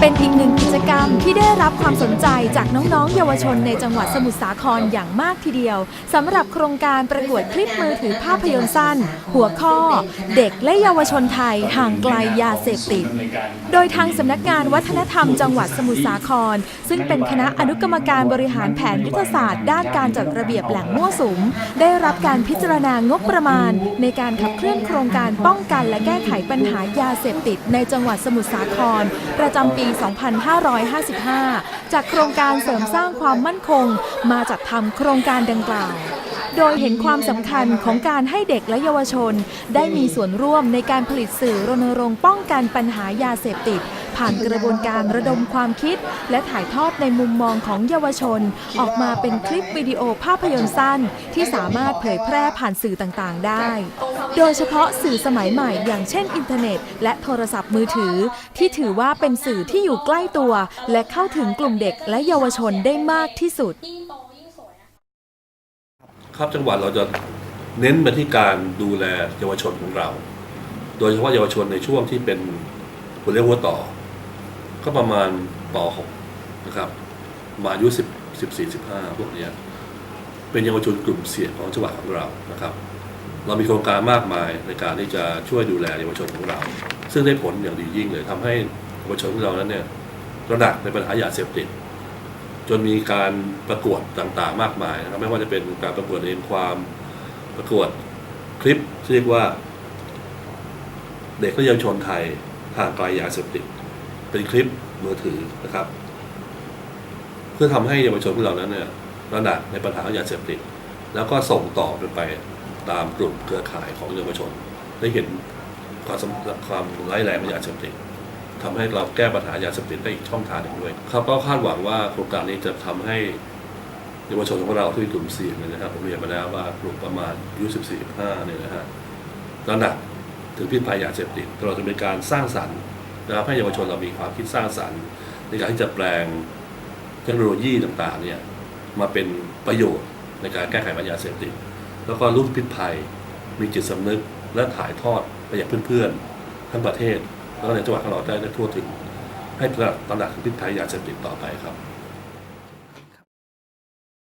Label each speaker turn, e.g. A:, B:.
A: เป็นทีหนึ่งกิจกรับความสนใจจากน้องๆ เยาวชนในจังหวัดสมุทรสาครอย่างมากทีเดียวสำหรับโครงการประกวดคลิปมือถือภาพยนตร์สั้น หัวข้อ เด็กและเยาวชนไทยห่างไกลยาเสพติด โดยทางสำนักงานวัฒนธรรมจังหวัดสมุทรสาคร ซึ่งเป็นคณะอนุกรรมการบริหารแผนยุทธศาสตร์ ด้านการจัดระเบียบแหล่งมั่วสุม ได้รับการพิจารณางบประมาณ ในการขับเคลื่อนโครงการป้องกันและแก้ไขปัญหายาเสพติดในจังหวัดสมุทรสาคร ประจำปี2555 จากโครงการเสริมสร้างความมั่นคง มาจัดทำโครงการดังกล่าว โดยเห็นความสำคัญของการให้เด็กและเยาวชน ได้มีส่วนร่วมในการผลิตสื่อรณรงค์ป้องกันปัญหายาเสพติด ผ่านกระบวนการระดมความคิด และถ่ายทอดในมุมมองของเยาวชน ออกมาเป็นคลิปวิดีโอภาพยนตร์สั้น ที่สามารถเผยแพร่ผ่านสื่อต่างๆ ได้ โดยเฉพาะสื่อสมัยใหม่ อย่างเช่น อินเทอร์เน็ต และโทรศัพท์มือถือ ที่ถือว่าเป็นสื่อที่อยู่ใกล้ตัว และเข้าถึงกลุ่มเด็กและเยาวชนได้มากที่สุด
B: ครับจังหวัดเราจะเน้นไปที่การดูแลเยาวชนของเรา โดยเฉพาะเยาวชนในช่วงที่เป็นคนเรียกว่าต่อ ก็ประมาณป .6 นะครับ มาอายุ10 14 15พวกนี้เป็นเยาวชนกลุ่มเสี่ยงของจังหวัดของเรานะครับ เรามีโครงการมากมายในการที่จะช่วยดูแลเยาวชนของเรา ซึ่งได้ผลอย่างดียิ่งเลยทำให้เยาวชนของเรานั้นเนี่ยระดับในปัญหายาเสพติด จนมีการประกวดต่างๆ มากมายนะครับไม่ว่าจะเป็นการประกวดเรียนความประกวดคลิปที่เรียกว่า เด็กและเยาวชนไทยห่างไกลยาเสพติดเป็นคลิปมือถือนะครับ เพื่อทำให้เยาวชนของเรานั้นเนี่ยระดับในปัญหายาเสพติดแล้วก็ส่งต่อไปตามกลุ่มเครือข่ายของเยาวชน ได้เห็นความความร้ายแรงของยาเสพติด ทำให้เราแก้ปัญหายาเสพติดได้อีกช่องทางหนึ่งด้วยครับก็คาดหวังว่าโครงการนี้จะทำให้เยาวชนของเราที่กลุ่มเสี่ยงเนี่ยนะครับผมเรียนมาแล้วว่ากลุ่มประมาณอายุ14 15เนี่ยนะฮะระดับถึงพิษภัยยาเสพติดเราจะเป็นการสร้างสรรค์นะครับให้เยาวชนเรามีความคิดสร้างสรรค์ ในการที่จะแปลงเทคโนโลยีต่างๆเนี่ยมาเป็นประโยชน์ในการแก้ไขปัญหายาเสพติด แล้วก็รู้พิษภัยมีจิตสำนึกและถ่ายทอดไปยังเพื่อนๆทั้งประเทศ แล้วก็ในจังหวัดของเราได้ได้ทั่วถึงให้ตระหนักถึงพิษภัยยาเสพติดต่อไปครับ